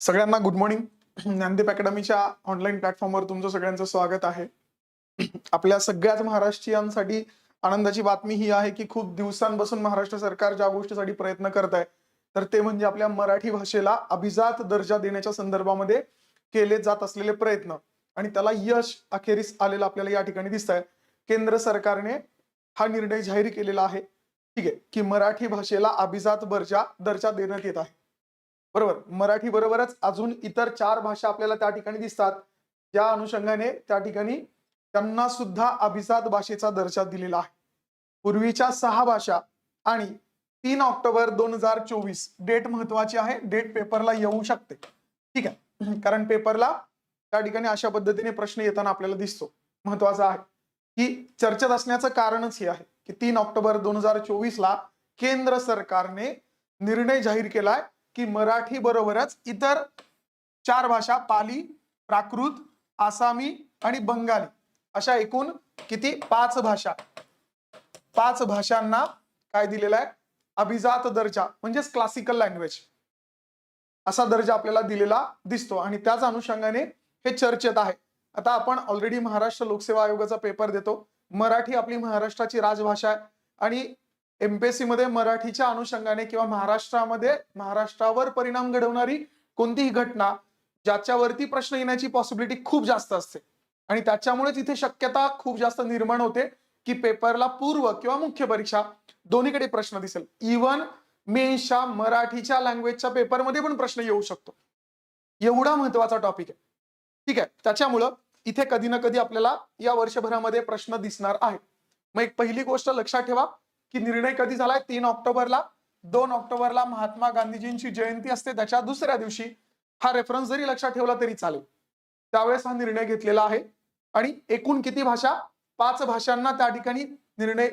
सगळ्यांना good morning Gyandeep अकॅडमीच्या online प्लॅटफॉर्मवर तुमचं सगळ्यांचं स्वागत आहे. आपल्या सगळ्याच महाराष्ट्रीयांसाठी आनंदाची बातमी ही आहे की खूप दिवसांपासून महाराष्ट्र सरकार ज्या गोष्टीसाठी प्रयत्न करत आहे तर ते म्हणजे आपल्या मराठी भाषेला अभिजात दर्जा देण्याच्या संदर्भामध्ये केले जात असलेले प्रयत्न. आणि त्याला यश अखेरीस आलेलं आपल्याला या ठिकाणी दिसत आहे केंद्र सरकारने हा निर्णय जाहीर केलेला आहे. ठीक आहे. की मराठी भाषेला अभिजात दर्जा दर्जा देण्यात येत आहे. बरोबर. मराठी बरोबरच अजून इतर चार भाषा आपल्याला त्या ठिकाणी दिसतात. ज्या अनुषंगाने त्या ठिकाणी त्यांना सुद्धा अभिजात भाषेचा दर्जा दिलेला आहे. पूर्वीच्या सहा भाषा आणि तीन ऑक्टोबर दोन हजार चोवीस डेट महत्वाची आहे. डेट पेपरला येऊ शकते. ठीक आहे. कारण पेपरला त्या ठिकाणी अशा पद्धतीने प्रश्न येताना आपल्याला दिसतो. महत्त्वाचा आहे की चर्चेत असण्याचं कारणच हे आहे की तीन ऑक्टोबर दोन हजार चोवीस ला केंद्र सरकारने निर्णय जाहीर केलाय. की मराठी बरोबरच इतर चार भाषा पाली प्राकृत आसामी आणि बंगाली अशा एकूण किती? पाच भाषा. पाच भाषांना काय दिलेला आहे? अभिजात दर्जा म्हणजेच क्लासिकल लँग्वेज असा दर्जा आपल्याला दिलेला दिसतो आणि त्याच अनुषंगाने हे चर्चेत आहे. आता आपण ऑलरेडी महाराष्ट्र लोकसेवा आयोगाचा पेपर देतो. मराठी आपली महाराष्ट्राची राजभाषा आहे. आणि एमपीएससी मध्ये मराठीच्या अनुषंगाने किंवा महाराष्ट्रामध्ये महाराष्ट्रावर परिणाम घडवणारी कोणतीही घटना ज्याच्यावरती प्रश्न येण्याची पॉसिबिलिटी खूप जास्त असते. आणि त्याच्यामुळे तिथे शक्यता खूप जास्त निर्माण होते की पेपरला पूर्व किंवा मुख्य परीक्षा दोन्हीकडे प्रश्न दिसेल. इवन मेन्सच्या मराठीच्या लँग्वेजच्या पेपरमध्ये पण प्रश्न येऊ शकतो. एवढा महत्त्वाचा टॉपिक आहे. ठीक आहे? त्याच्यामुळं इथे कधी ना कधी आपल्याला या वर्षभरामध्ये प्रश्न दिसणार आहे. मग एक पहिली गोष्ट लक्षात ठेवा. की निर्णय कधी झालाय? तीन ऑक्टोबरला. दोन ऑक्टोबरला महात्मा गांधीजींची जयंती असते. त्याच्या दुसऱ्या दिवशी हा रेफरन्स जरी लक्षात ठेवला तरी चालेल. त्यावेळेस हा निर्णय घेतलेला आहे. आणि एकूण किती भाषा? पाच भाषांना त्या ठिकाणी निर्णय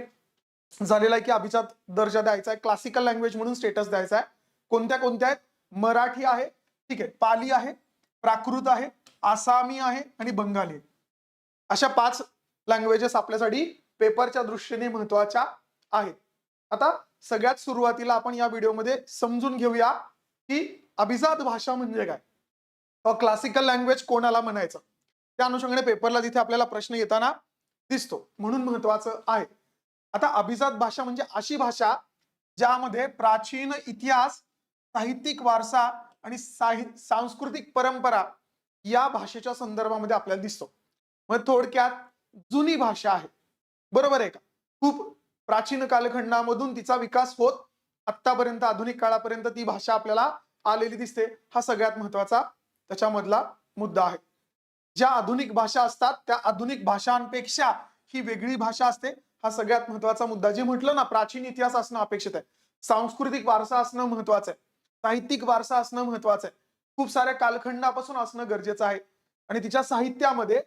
झालेला आहे की अभिजात दर्जा द्यायचा आहे. क्लासिकल लँग्वेज म्हणून स्टेटस द्यायचा आहे. कोणत्या कोणत्या आहेत? मराठी आहे. ठीक आहे. पाली आहे. प्राकृत आहे. आसामी आहे. आणि बंगाली अशा पाच लँग्वेजेस आपल्यासाठी पेपरच्या दृष्टीने महत्त्वाच्या आहेत आता सगळ्यात सुरुवातीला आपण या व्हिडिओमध्ये समजून घेऊया की अभिजात भाषा म्हणजे काय? क्लासिकल लँग्वेज कोणाला म्हणायचं? त्या अनुषंगाने पेपरला जिथे आपल्याला प्रश्न येताना दिसतो. म्हणून महत्वाचं आहे. आता अभिजात भाषा म्हणजे अशी भाषा ज्यामध्ये प्राचीन इतिहास साहित्यिक वारसा आणि साहि सांस्कृतिक परंपरा या भाषेच्या संदर्भामध्ये आपल्याला दिसतो. मग थोडक्यात जुनी भाषा आहे. बरोबर आहे का? खूप प्राचीन कालखंडामधून तिचा विकास होत आतापर्यंत आधुनिक काळापर्यंत ती भाषा आपल्याला आलेली दिसते. हा सगळ्यात महत्त्वाचा त्याच्यामधला मुद्दा आहे. ज्या आधुनिक भाषा असतात त्या आधुनिक भाषांपेक्षा ही वेगळी भाषा असते. हा सगळ्यात महत्त्वाचा मुद्दा. जे म्हटलं ना प्राचीन इतिहास असणं अपेक्षित आहे. सांस्कृतिक वारसा असणं महत्वाचं आहे. साहित्यिक वारसा असणं महत्वाचं आहे. खूप साऱ्या कालखंडापासून असणं गरजेचं आहे. आणि तिच्या साहित्यामध्ये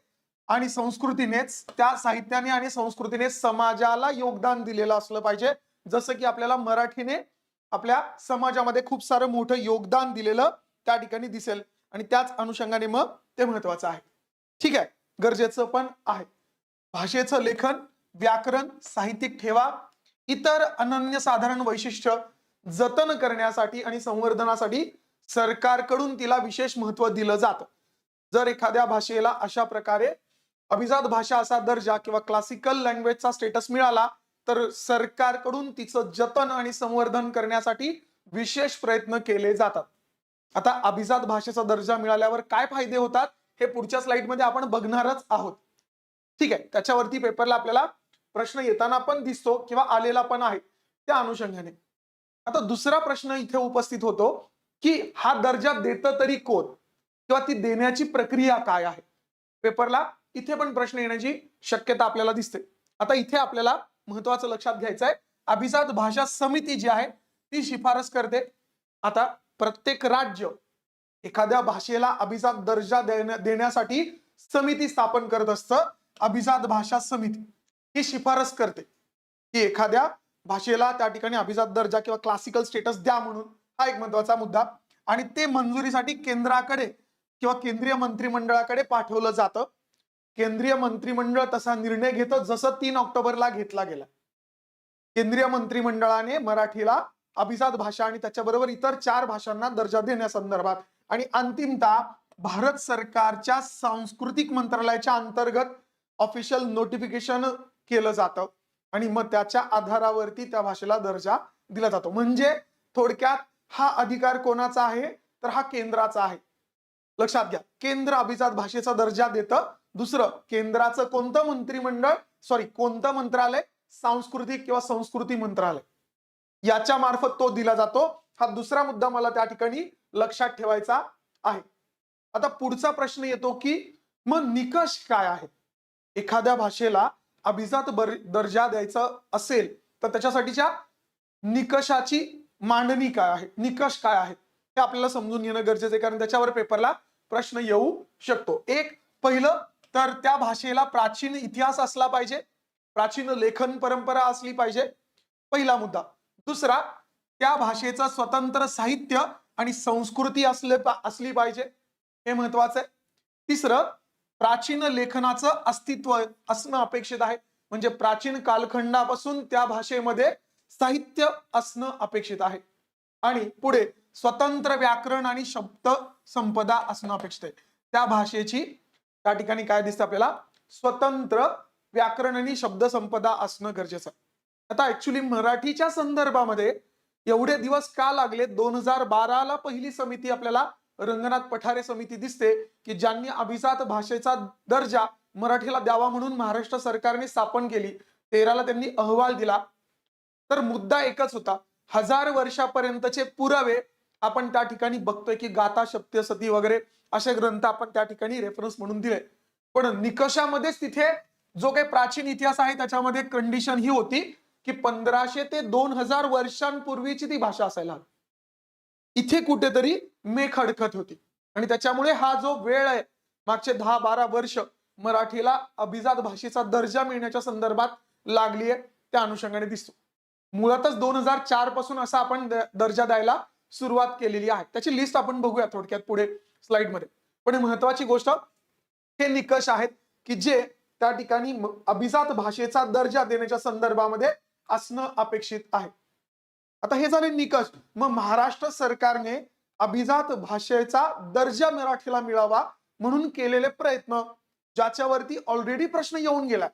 आणि संस्कृतीनेच त्या साहित्याने आणि संस्कृतीने समाजाला योगदान दिलेलं असलं पाहिजे. जसं की आपल्याला मराठीने आपल्या समाजामध्ये खूप सारं मोठं योगदान दिलेलं त्या ठिकाणी दिसेल. आणि त्याच अनुषंगाने मग ते महत्वाचं आहे. ठीक आहे. गरजेचं पण आहे. भाषेचं लेखन व्याकरण साहित्यिक ठेवा. इतर अनन्यसाधारण वैशिष्ट्य जतन करण्यासाठी आणि संवर्धनासाठी सरकारकडून तिला विशेष महत्त्व दिलं जातं. जर एखाद्या भाषेला अशा प्रकारे अभिजात भाषा असा दर्जा किंवा क्लासिकल लँग्वेजचा स्टेटस मिळाला तर सरकारकडून तिचं जतन आणि संवर्धन करण्यासाठी विशेष प्रयत्न केले जातात. आता अभिजात भाषेचा दर्जा मिळाल्यावर काय फायदे होतात हे पुढच्या स्लाइडमध्ये आपण बघणारच आहोत. ठीक आहे त्याच्यावरती पेपरला आपल्याला प्रश्न येताना पण दिसतो किंवा आलेला पण आहे त्या अनुषंगाने. आता दुसरा प्रश्न इथे उपस्थित होतो की हा दर्जा देत तरी कोण? किंवा ती देण्याची प्रक्रिया काय आहे? पेपरला इथे पण प्रश्न येण्याची शक्यता आपल्याला दिसते. आता इथे आपल्याला महत्वाचं लक्षात घ्यायचं आहे अभिजात भाषा समिती जी आहे ती शिफारस करते. आता प्रत्येक राज्य एखाद्या भाषेला अभिजात दर्जा देण्यासाठी समिती स्थापन करत असतं. अभिजात भाषा समिती ही शिफारस करते. की एखाद्या भाषेला त्या ठिकाणी अभिजात दर्जा किंवा क्लासिकल स्टेटस द्या म्हणून. हा एक महत्त्वाचा मुद्दा. आणि ते मंजुरीसाठी केंद्राकडे किंवा केंद्रीय मंत्रिमंडळाकडे पाठवलं जातं. केंद्रीय मंत्रिमंडळ तसा निर्णय घेतं जसं तीन ऑक्टोबरला घेतला गेला. केंद्रीय मंत्रिमंडळाने मराठीला अभिजात भाषा आणि त्याच्याबरोबर इतर चार भाषांना दर्जा देण्यासंदर्भात आणि अंतिमतः भारत सरकारच्या सांस्कृतिक मंत्रालयाच्या अंतर्गत ऑफिशियल नोटिफिकेशन केलं जातं. आणि मग त्याच्या आधारावरती त्या भाषेला दर्जा दिला जातो. म्हणजे थोडक्यात हा अधिकार कोणाचा आहे? तर हा केंद्राचा आहे. लक्षात घ्या केंद्र अभिजात भाषेचा दर्जा देतं दुसरं केंद्राचं कोणतं मंत्रिमंडळ सॉरी कोणतं मंत्रालय? सांस्कृतिक किंवा संस्कृती मंत्रालय. याच्या मार्फत तो दिला जातो. हा दुसरा मुद्दा मला त्या ठिकाणी लक्षात ठेवायचा आहे. आता पुढचा प्रश्न येतो की मग निकष काय आहे एखाद्या भाषेला अभिजात दर्जा द्यायचा असेल तर त्याच्यासाठीच्या निकषाची मांडणी काय आहे? निकष काय आहे? हे आपल्याला समजून घेणं गरजेचं आहे कारण त्याच्यावर पेपरला प्रश्न येऊ शकतो. एक पहिलं तर त्या भाषेला प्राचीन इतिहास असला पाहिजे प्राचीन लेखन परंपरा असली पाहिजे. पहिला मुद्दा. दुसरा त्या भाषेचं स्वतंत्र साहित्य आणि संस्कृती असले असली पाहिजे. हे महत्वाचं आहे. तिसरं प्राचीन लेखनाचं अस्तित्व असणं अपेक्षित आहे. म्हणजे प्राचीन कालखंडापासून त्या भाषेमध्ये साहित्य असणं अपेक्षित आहे. आणि पुढे स्वतंत्र व्याकरण आणि शब्द संपदा असणं अपेक्षित आहे. त्या भाषेची त्या ठिकाणी काय दिसतं आपल्याला? स्वतंत्र व्याकरण आणि शब्दसंपदा असणं गरजेचं. आहे आता ऍक्च्युली मराठीच्या संदर्भामध्ये एवढे दिवस का लागले? दोन हजार बाराला पहिली समिती आपल्याला रंगनाथ पठारे समिती दिसते की ज्यांनी अभिजात भाषेचा दर्जा मराठीला द्यावा म्हणून महाराष्ट्र सरकारने स्थापन केली. तेराला त्यांनी अहवाल दिला. तर मुद्दा एकच होता. हजार वर्षापर्यंतचे पुरावे आपण त्या ठिकाणी बघतोय की गाथा सती वगैरे असे ग्रंथ आपण त्या ठिकाणी रेफरन्स म्हणून दिले. पण निकषामध्येच तिथे जो काही प्राचीन इतिहास आहे त्याच्यामध्ये कंडिशन ही होती की पंधराशे ते दोन हजार वर्षांपूर्वीची ती भाषा असायला हवी. इथे कुठेतरी मेख अडकत होती. आणि त्याच्यामुळे हा जो वेळ आहे मागचे दहा बारा वर्ष मराठीला अभिजात भाषेचा दर्जा मिळण्याच्या संदर्भात लागली आहे त्या अनुषंगाने दिसतो. मुळातच दोन हजार चारपासून असा आपण दर्जा द्यायला सुरुवात केलेली आहे. त्याची लिस्ट आपण बघूया थोडक्यात पुढे स्लाइडमध्ये. पण महत्वाची गोष्ट हे निकष आहेत की जे त्या ठिकाणी अभिजात भाषेचा दर्जा देण्याच्या संदर्भामध्ये असणं अपेक्षित आहे. आता हे झाले निकष. मग महाराष्ट्र सरकारने अभिजात भाषेचा दर्जा मराठीला मिळावा म्हणून केलेले प्रयत्न ज्याच्यावरती ऑलरेडी प्रश्न येऊन गेला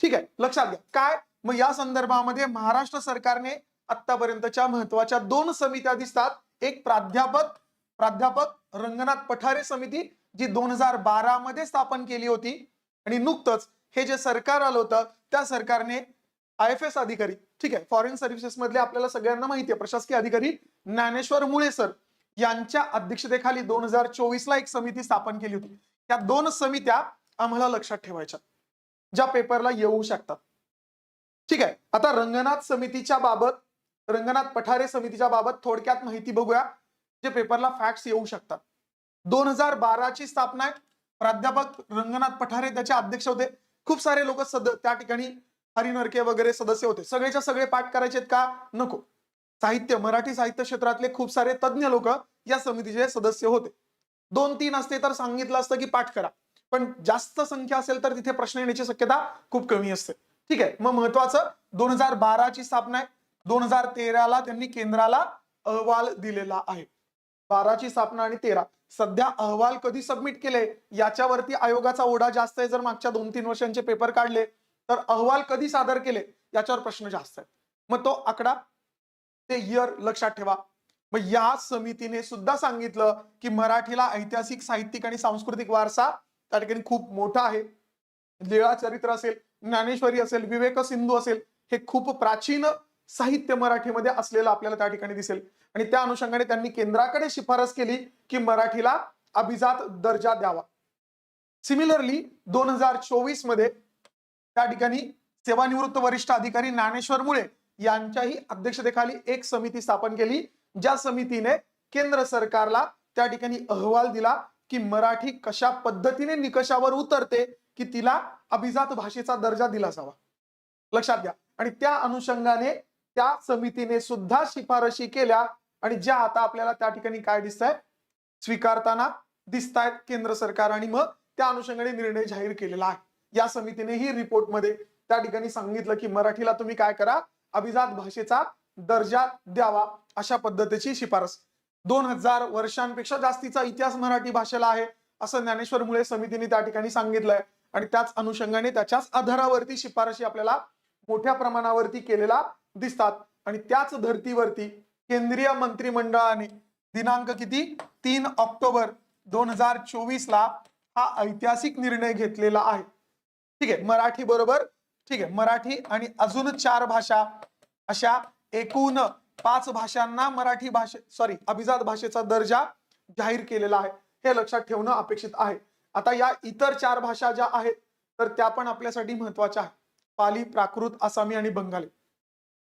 ठीक आहे लक्षात घ्या. काय? मग या संदर्भामध्ये महाराष्ट्र सरकारने आतापर्यंतच्या महत्त्वाच्या दोन समित्या दिसतात. एक प्राध्यापक प्राध्यापक रंगनाथ पठारे समिती जी दोन हजार बारा मध्ये स्थापन केली होती. आणि नुकतंच हे जे सरकार आलं होतं त्या सरकारने आय एफ एस अधिकारी ठीक आहे फॉरेन सर्व्हिसेस मधले आपल्याला सगळ्यांना माहिती आहे प्रशासकीय अधिकारी ज्ञानेश्वर मुळे सर यांच्या अध्यक्षतेखाली दोन हजार चोवीस ला एक समिती स्थापन केली होती. त्या दोन समित्या आम्हाला लक्षात ठेवायच्या ज्या पेपरला येऊ शकतात. ठीक आहे आता रंगनाथ समितीच्या बाबत रंगनाथ पठारे समितीच्या बाबत थोडक्यात माहिती बघूया जे पेपरला फॅक्ट्स येऊ शकतात. दोन हजार बाराची स्थापना आहे. प्राध्यापक रंगनाथ पठारे त्याचे अध्यक्ष होते. खूप सारे लोक सद त्या ठिकाणी हरिनरके वगैरे सदस्य होते. सगळेच्या सगळे पाठ करायचे का? नको. साहित्य मराठी साहित्य क्षेत्रातले खूप सारे तज्ज्ञ लोक या समितीचे सदस्य होते. दोन तीन असते तर सांगितलं असतं की पाठ करा. पण जास्त संख्या असेल तर तिथे प्रश्न येण्याची शक्यता खूप कमी असते. ठीक आहे. मग महत्वाचं दोन हजार बाराची स्थापना आहे. दोन हजार तेराला त्यांनी केंद्राला अहवाल दिलेला आहे. बाराची स्थापना आणि तेरा. सध्या अहवाल कधी सबमिट केले याच्यावरती आयोगाचा ओढा जास्त आहे. जर मागच्या दोन तीन वर्षांचे पेपर काढले तर अहवाल कधी सादर केले याच्यावर प्रश्न जास्त आहे मग तो आकडा ते इयर लक्षात ठेवा. मग या समितीने सुद्धा सांगितलं की मराठीला ऐतिहासिक साहित्यिक आणि सांस्कृतिक वारसा त्या ठिकाणी खूप मोठा आहे. लीळा चरित्र असेल ज्ञानेश्वरी असेल विवेक सिंधू असेल हे खूप प्राचीन साहित्य मराठीमध्ये असलेलं आपल्याला त्या ठिकाणी दिसेल. आणि त्या अनुषंगाने त्यांनी केंद्राकडे शिफारस केली की मराठीला अभिजात दर्जा द्यावा. सिमिलरली दोन हजार चोवीसमध्ये त्या ठिकाणी सेवानिवृत्त वरिष्ठ अधिकारी ज्ञानेश्वर मुळे यांच्याही अध्यक्षतेखाली एक समिती स्थापन केली ज्या समितीने केंद्र सरकारला त्या ठिकाणी अहवाल दिला की मराठी कशा पद्धतीने निकषावर उतरते की तिला अभिजात भाषेचा दर्जा दिला जावा. लक्षात घ्या. आणि त्या अनुषंगाने त्या समितीने सुद्धा शिफारशी केल्या आणि ज्या आता आपल्याला त्या ठिकाणी काय दिसत आहे स्वीकारताना दिसत आहेत केंद्र सरकार आणि मग त्या अनुषंगाने निर्णय जाहीर केलेला आहे. या समितीने ही रिपोर्टमध्ये त्या ठिकाणी सांगितलं की मराठीला तुम्ही काय करा? अभिजात भाषेचा दर्जा द्यावा अशा पद्धतीची शिफारस. दोन हजार वर्षांपेक्षा जास्तीचा इतिहास मराठी भाषेला आहे असं ज्ञानेश्वर मुळे समितीने त्या ठिकाणी सांगितलंय. आणि त्याच अनुषंगाने त्याच्याच आधारावरती शिफारशी आपल्याला मोठ्या प्रमाणावरती केलेला दिसतात. आणि त्याच धर्तीवरती केंद्रीय मंत्रिमंडळाने दिनांक किती? तीन ऑक्टोबर दोन हजार चोवीस ला हा ऐतिहासिक निर्णय घेतलेला आहे. ठीक आहे मराठी बरोबर? ठीक आहे मराठी आणि अजून चार भाषा अशा एकूण पाच भाषांना मराठी भाषे सॉरी अभिजात भाषेचा दर्जा जाहीर केलेला आहे. हे लक्षात ठेवणं अपेक्षित आहे. आता या इतर चार भाषा ज्या आहेत तर त्या पण आपल्यासाठी महत्त्वाच्या आहेत. पाली प्राकृत आसामी आणि बंगाली.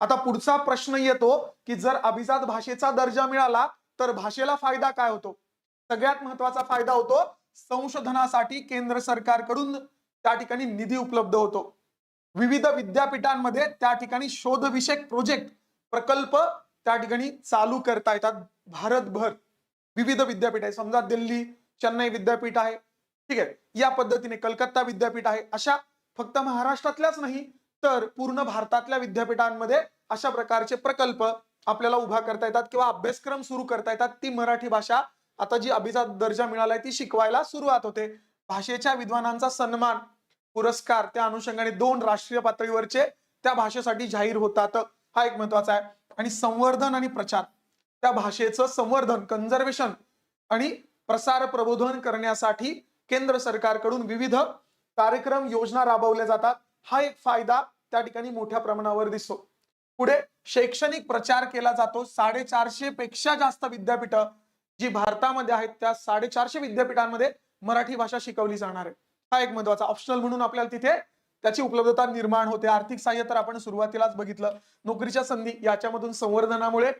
आता पुढचा प्रश्न येतो की जर अभिजात भाषेचा दर्जा मिळाला तर भाषेला फायदा काय होतो? सगळ्यात महत्त्वाचा फायदा होतो संशोधनासाठी केंद्र सरकारकडून त्या ठिकाणी निधी उपलब्ध होतो. विविध विद्यापीठांमध्ये त्या ठिकाणी शोधविषयक प्रोजेक्ट प्रकल्प त्या ठिकाणी चालू करता येतात भारतभर. विविध विद्यापीठ आहे समजा दिल्ली चेन्नई विद्यापीठ आहे. ठीक आहे या पद्धतीने कलकत्ता विद्यापीठ आहे अशा फक्त महाराष्ट्रातल्याच नाही तर पूर्ण भारतातल्या विद्यापीठांमध्ये अशा प्रकारचे प्रकल्प आपल्याला उभा करता येतात किंवा अभ्यासक्रम सुरू करता येतात. ती मराठी भाषा आता जी अभिजात दर्जा मिळालाय ती शिकवायला सुरुवात होते. भाषेच्या विद्वानांचा सन्मान पुरस्कार त्या अनुषंगाने दोन राष्ट्रीय पातळीवरचे त्या भाषेसाठी जाहीर होतात. हा एक महत्त्वाचा आहे. आणि संवर्धन आणि प्रचार त्या भाषेचं संवर्धन कन्झर्वेशन आणि प्रसार प्रबोधन करण्यासाठी केंद्र सरकारकडून विविध कार्यक्रम योजना राबवल्या जातात. हा एक फायदा त्या ठिकाणी मोठ्या प्रमाणावर दिसतो. पुढे शैक्षणिक प्रचार केला जातो. साडेचारशे पेक्षा जास्त विद्यापीठ जी भारतामध्ये आहेत त्या साडेचारशे विद्यापीठांमध्ये मराठी भाषा शिकवली जाणार आहे. हा एक महत्त्वाचा ऑप्शनल म्हणून आपल्याला तिथे त्याची उपलब्धता निर्माण होते. आर्थिक सहाय्य तर आपण सुरुवातीलाच बघितलं. नोकरीच्या संधी याच्यामधून संवर्धनामुळे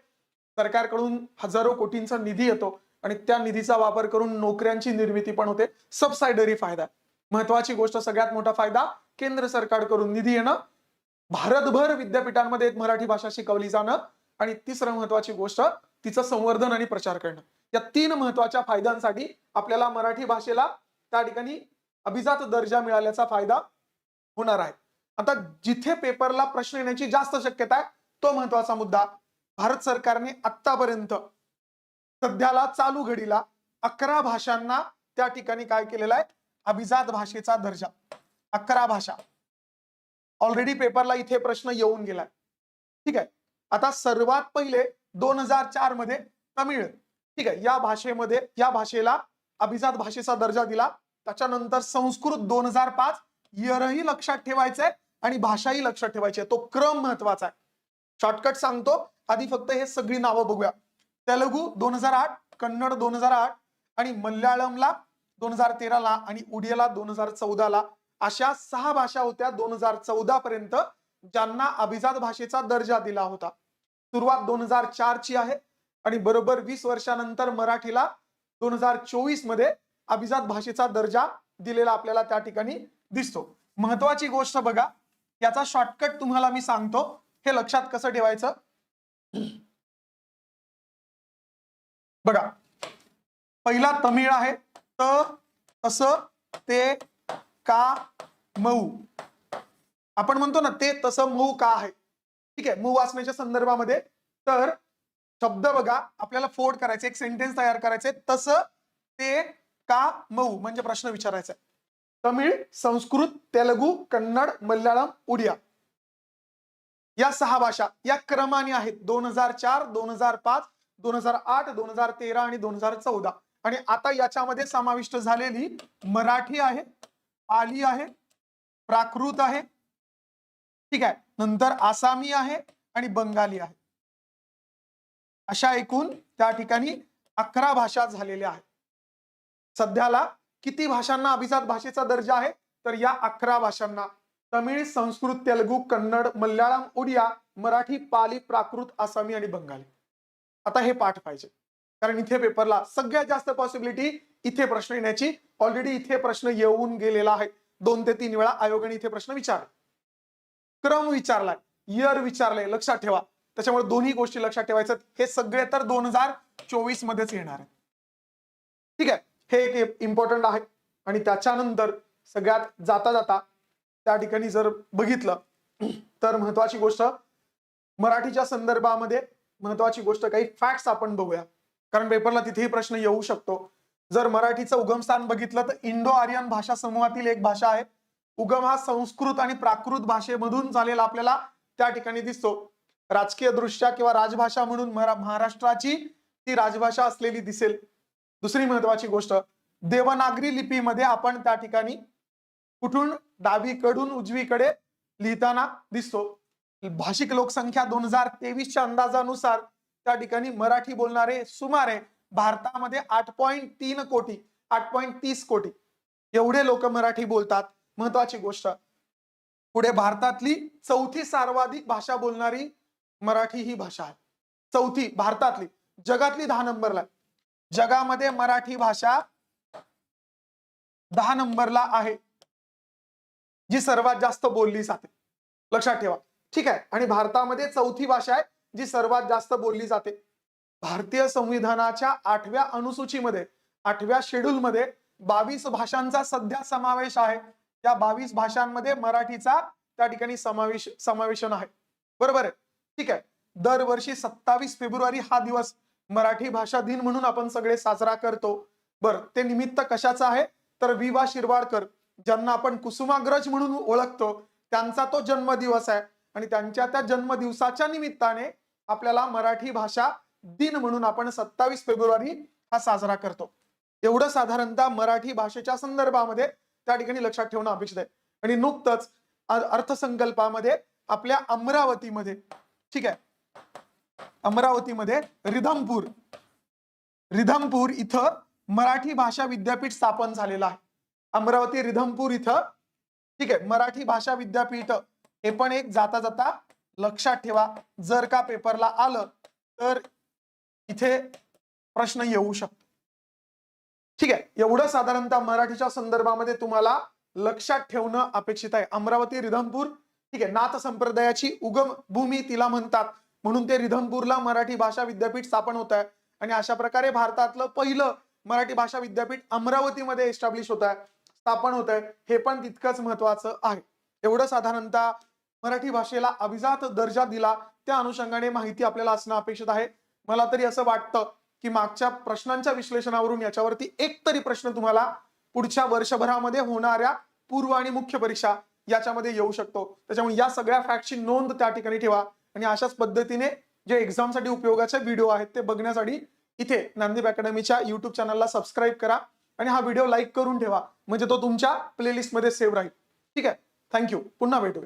सरकारकडून हजारो कोटींचा निधी येतो आणि त्या निधीचा वापर करून नोकऱ्यांची निर्मिती पण होते. सबसायडरी फायदा. महत्वाची गोष्ट सगळ्यात मोठा फायदा केंद्र सरकारकडून निधी येणं. भारतभर विद्यापीठांमध्ये एक मराठी भाषा शिकवली जाणं आणि तिसरं महत्वाची गोष्ट तिचं संवर्धन आणि प्रचार करणं. या तीन महत्त्वाच्या फायद्यांसाठी आपल्याला मराठी भाषेला त्या ठिकाणी अभिजात दर्जा मिळाल्याचा फायदा होणार आहे. आता जिथे पेपरला प्रश्न येण्याची जास्त शक्यता आहे तो महत्त्वाचा मुद्दा भारत सरकारने आतापर्यंत सध्याला चालू घडीला अकरा भाषांना त्या ठिकाणी काय केलेलं आहे अभिजात भाषेचा दर्जा अकरा भाषा. ऑलरेडी पेपरला इथे प्रश्न येऊन गेलाय. ठीक आहे? आता सर्वात पहिले दोन हजार चारमध्ये तमिळ. ठीक आहे? या भाषेमध्ये या भाषेला अभिजात भाषेचा दर्जा दिला. त्याच्यानंतर संस्कृत दोन हजार पाच. इयरही लक्षात ठेवायचंय आणि भाषाही लक्षात ठेवायची आहे तो क्रम महत्त्वाचा आहे. शॉर्टकट सांगतो. आधी फक्त हे सगळी नावं बघूया. तेलुगू दोन हजार आठ कन्नड दोन हजार आठ आणि मल्याळमला दोन हजार तेराला आणि उडियाला दोन हजार चौदाला अशा सहा भाषा होत्या दोन हजार चौदा पर्यंत ज्यांना अभिजात भाषेचा दर्जा दिला होता. सुरुवात दोन हजार चार ची आहे आणि बरोबर वीस वर्षानंतर मराठीला दोन हजार चोवीसमध्ये अभिजात भाषेचा दर्जा दिलेला आपल्याला त्या ठिकाणी दिसतो. महत्वाची गोष्ट बघा याचा शॉर्टकट तुम्हाला मी सांगतो. हे लक्षात कसं ठेवायचं? बघा पहिला तमिळ आहे. त तस ते का मऊ. आपण म्हणतो ना ते तसं मऊ का आहे. ठीक आहे मऊ वाचण्याच्या संदर्भामध्ये. तर शब्द बघा आपल्याला फोड करायचे एक सेंटेन्स तयार करायचे तसं ते का मऊ म्हणजे प्रश्न विचारायचा आहे. तमिळ संस्कृत तेलगू कन्नड मल्याळम उडिया. या सहा भाषा या क्रमाने आहेत. दोन हजार चार दोन हजार पाच दोन हजार आठ दोन हजार तेरा आणि दोन हजार चौदा. आणि आता याच्यामध्ये समाविष्ट झालेली मराठी आहे पाली आहे प्राकृत आहे. ठीक आहे. नंतर आसामी आहे आणि बंगाली आहे. अशा एकूण त्या ठिकाणी अकरा भाषा झालेल्या आहेत. सध्याला किती भाषांना अभिजात भाषेचा दर्जा आहे? तर या अकरा भाषांना. तमिळ संस्कृत तेलुगू कन्नड मल्याळम ओडिया मराठी पाली प्राकृत आसामी आणि बंगाली. आता हे पाठ पाहिजे. कारण इथे पेपरला सगळ्यात जास्त पॉसिबिलिटी इथे प्रश्न येण्याची. ऑलरेडी इथे प्रश्न येऊन गेलेला आहे. दोन ते तीन वेळा आयोगाने इथे प्रश्न विचारले. क्रम विचारलाय. इयर विचारलंय. लक्षात ठेवा. त्याच्यामुळे दोन्ही गोष्टी लक्षात ठेवायचं. हे सगळे तर दोन हजार चोवीस मध्येच येणार आहे ठीक आहे? हे एक इम्पॉर्टंट आहे. आणि त्याच्यानंतर सगळ्यात जाता जाता त्या ठिकाणी जर बघितलं तर महत्वाची गोष्ट मराठीच्या संदर्भामध्ये महत्वाची गोष्ट काही फॅक्ट्स आपण बघूया. कारण पेपरला तिथेही प्रश्न येऊ शकतो. जर मराठीचं उगमस्थान बघितलं तर इंडो आर्यन भाषा समूहातील एक भाषा आहे. उगम हा संस्कृत आणि प्राकृत भाषेमधून झालेला आपल्याला त्या ठिकाणी दिसतो. राजकीय दृष्ट्या किंवा राजभाषा म्हणून महाराष्ट्राची ती राजभाषा असलेली दिसेल. दुसरी महत्वाची गोष्ट देवनागरी लिपीमध्ये आपण त्या ठिकाणी कुठून डावीकडून उजवीकडे लिहिताना दिसतो. भाषिक लोकसंख्या दोन हजार तेवीसच्या अंदाजानुसार त्या ठिकाणी मराठी बोलणारे सुमारे भारतामध्ये आठ पॉईंट तीन कोटी आठ पॉईंट तीस कोटी एवढे लोक मराठी बोलतात. महत्वाची गोष्ट. पुढे भारतातली चौथी सर्वाधिक भाषा बोलणारी मराठी ही भाषा आहे. चौथी भारतातली. जगातली दहा नंबरला आहे. जगामध्ये मराठी भाषा दहा नंबरला आहे. जी सर्वात जास्त बोलली जाते. लक्षात ठेवा. ठीक आहे. आणि भारतामध्ये चौथी भाषा आहे. जी सर्वात जास्त बोलली जाते. भारतीय संविधानाच्या आठव्या अनुसूचीमध्ये आठव्या शेड्यूलमध्ये बावीस भाषांचा सध्या समावेश आहे. या बावीस भाषांमध्ये मराठीचा त्या ठिकाणी समावेश समावेशन आहे. बरोबर आहे? ठीक आहे. दरवर्षी सत्तावीस फेब्रुवारी हा दिवस मराठी भाषा दिन म्हणून आपण सगळे साजरा करतो. बर ते निमित्त कशाचं आहे? तर वि वा शिरवाडकर ज्यांना आपण कुसुमाग्रज म्हणून ओळखतो त्यांचा तो जन्मदिवस आहे. आणि त्यांच्या त्या जन्मदिवसाच्या निमित्ताने आपल्याला मराठी भाषा दिन म्हणून आपण सत्तावीस फेब्रुवारी हा साजरा करतो. एवढं साधारणतः मराठी भाषेच्या संदर्भामध्ये त्या ठिकाणी लक्षात ठेवणं अपेक्षित आहे. आणि नुकतंच अर्थसंकल्पामध्ये आपल्या अमरावतीमध्ये ठीक आहे. अमरावतीमध्ये रिधमपूर रिधमपूर इथं मराठी भाषा विद्यापीठ स्थापन झालेलं आहे. अमरावती रिधमपूर इथं ठीक आहे मराठी भाषा विद्यापीठ हे पण एक जाता जाता लक्षात ठेवा. जर का पेपरला आलं तर इथे प्रश्न येऊ शकतो. ठीक आहे. एवढं साधारणतः मराठीच्या संदर्भामध्ये तुम्हाला लक्षात ठेवणं अपेक्षित आहे. अमरावती रिधमपूर ठीक आहे. नाथ संप्रदायाची उगम भूमी तिला म्हणतात. म्हणून ते रिधमपूरला मराठी भाषा विद्यापीठ स्थापन होत आहे. आणि अशा प्रकारे भारतातलं पहिलं मराठी भाषा विद्यापीठ अमरावतीमध्ये एस्टॅब्लिश होत आहे स्थापन होत आहे. हे पण तितकंच महत्वाचं आहे. एवढं साधारणतः मराठी भाषेला अभिजात दर्जा दिला त्या अनुषंगाने माहिती आपल्याला असणं अपेक्षित आहे. मला तरी असं वाटतं की मागच्या प्रश्नांच्या विश्लेषणावरून याच्यावरती एक तरी प्रश्न तुम्हाला पुढच्या वर्षभरामध्ये होणाऱ्या पूर्व आणि मुख्य परीक्षा याच्यामध्ये येऊ शकतो. त्याच्यामुळे या सगळ्या फॅक्टची नोंद त्या ठिकाणी ठेवा. आणि अशाच पद्धतीने जे एक्झामसाठी उपयोगाचे व्हिडिओ आहेत ते बघण्यासाठी इथे नांदीप अकॅडमीच्या युट्यूब चॅनलला सबस्क्राईब करा आणि हा व्हिडिओ लाईक करून ठेवा. म्हणजे तो तुमच्या प्लेलिस्टमध्ये सेव्ह राहील. ठीक आहे? थँक्यू पुन्हा भेटूया.